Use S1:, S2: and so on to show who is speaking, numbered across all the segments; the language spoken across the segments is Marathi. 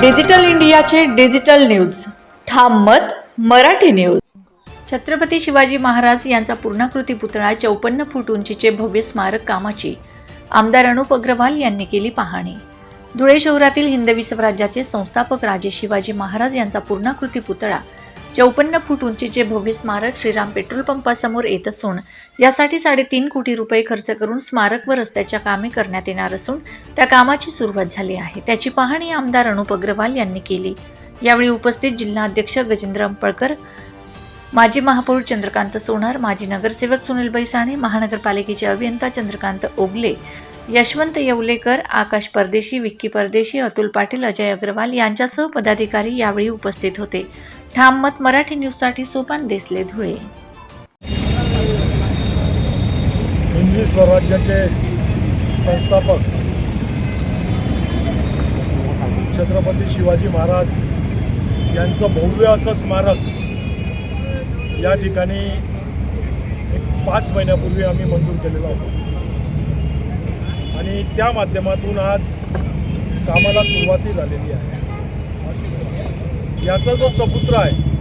S1: डिजिटल इंडियाचे डिजिटल न्यूज. ठाम मत मराठी न्यूज. छत्रपती शिवाजी महाराज यांचा पूर्णाकृती पुतळा चौपन्न फूट उंचीचे भव्य स्मारक कामाची. आमदार अनुप अग्रवाल यांनी केली पाहणी. धुळे शहरातील हिंदवी स्वराज्याचे संस्थापक राजे शिवाजी महाराज यांचा पूर्णाकृती पुतळा चौपन्न फूट उंचीचे भव्य स्मारक श्रीराम पेट्रोल पंपासमोर येत असून यासाठी साडेतीन कोटी रुपये खर्च करून स्मारक व रस्त्याच्या कामे करण्यात येणार असून त्या कामाची सुरुवात झाली आहे. त्याची पाहणी आमदार अनुप अग्रवाल यांनी केली. यावेळी उपस्थित जिल्हा अध्यक्ष गजेंद्र अंपळकर माजी महापौर चंद्रकांत सोनार माजी नगरसेवक सुनील बैसाणे महानगरपालिकेचे अभियंता चंद्रकांत ओगले यशवंत येवलेकर आकाश परदेशी विक्की परदेशी अतुल पाटील अजय अग्रवाल यांच्यासह पदाधिकारी यावेळी उपस्थित होते. ठाम मत मराठी न्यूजसाठी सोपान देसले धुळे.
S2: हिंदी स्वराज्याचे संस्थापक छत्रपती शिवाजी महाराज यांचं भव्य असं स्मारक या ठिकाणी एक पाच महिन्यापूर्वी आम्ही मंजूर केलेलं होतं. आणि त्या माध्यमातून आज कामाला सुरुवाती झालेली आहे. याचा जो सपुत्र आहे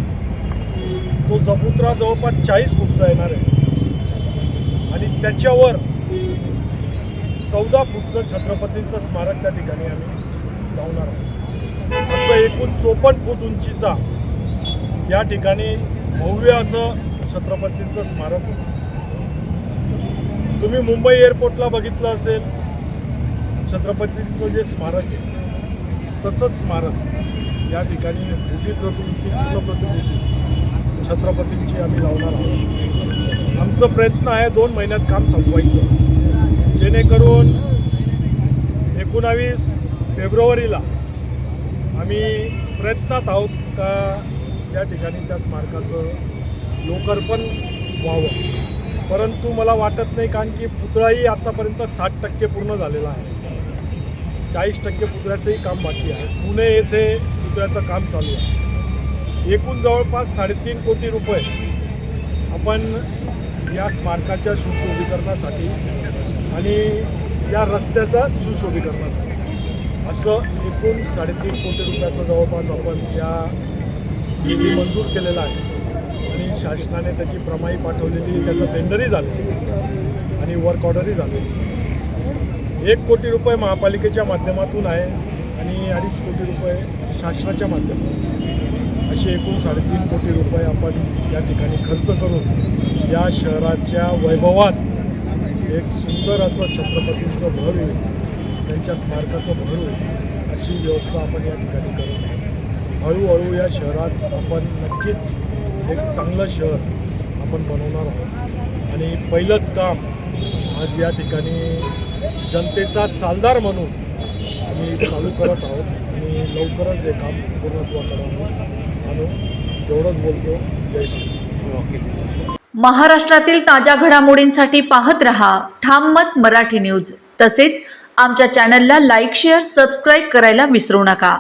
S2: तो सपुत्रा जवळपास चाळीस फूटचा येणार आहे. आणि त्याच्यावर चौदा फूटचं छत्रपतींचं स्मारक त्या ठिकाणी आम्ही लावणार आहोत. असं एकूण चोपन्न फूट उंचीचा या ठिकाणी भव्य असं छत्रपतींचं स्मारक तुम्ही मुंबई एअरपोर्टला बघितलं असेल छत्रपतींचं जे स्मारक आहे तसंच स्मारक या ठिकाणी मोठी प्रतिकृती पूर्ण प्रतिकृती छत्रपतींची आम्ही लावणार आहोत. आमचं प्रयत्न आहे दोन महिन्यात काम संपवायचं. जेणेकरून एकोणावीस फेब्रुवारीला आम्ही प्रयत्नात आहोत का या ठिकाणी त्या स्मारकाचं लोकार्पण व्हावं. परंतु मला वाटत नाही कारण की पुतळाही आत्तापर्यंत साठ टक्के पूर्ण झालेला आहे. चाळीस टक्के पुतळ्याचंही काम बाकी आहे. पुणे येथे पुतळ्याचं काम चालू आहे. एकूण जवळपास साडेतीन कोटी रुपये आपण या स्मारकाच्या सुशोभीकरणासाठी आणि या रस्त्याचा सुशोभीकरणासाठी असं एकूण साडेतीन कोटी रुपयाचं जवळपास आपण या निधी मंजूर केलेला आहे. आणि शासनाने त्याची प्रमाई पाठवलेली त्याचं टेंडरही झालं आणि वर्क ऑर्डरही झाले एक कोटी रुपये महापालिकेच्या माध्यमातून आहे आणि अडीच कोटी रुपये शासनाच्या माध्यमातून. असे एकूण साडेतीन कोटी रुपये आपण या ठिकाणी खर्च करून या शहराच्या वैभवात एक सुंदर असं छत्रपतींचं भर होईल त्यांच्या स्मारकाचं भर होईल अशी व्यवस्था आपण या ठिकाणी करत आहोत. हळूहळू या शहरात आपण नक्कीच एक चांगलं शहर आपण बनवणार आहोत. आणि पहिलंच काम आज या ठिकाणी जनतेचा सालदार म्हणून आम्ही चालू करत आहोत. आणि लवकरच हे काम पूर्णत्वाकडे आणू एवढंच बोलतो. जय श्री
S1: महाराष्ट्रातील ताज्या घडामोडींसाठी पाहत रहा ठाम मत मराठी न्यूज. तसेच आमच्या चॅनलला लाईक शेअर सबस्क्राईब करायला विसरू नका.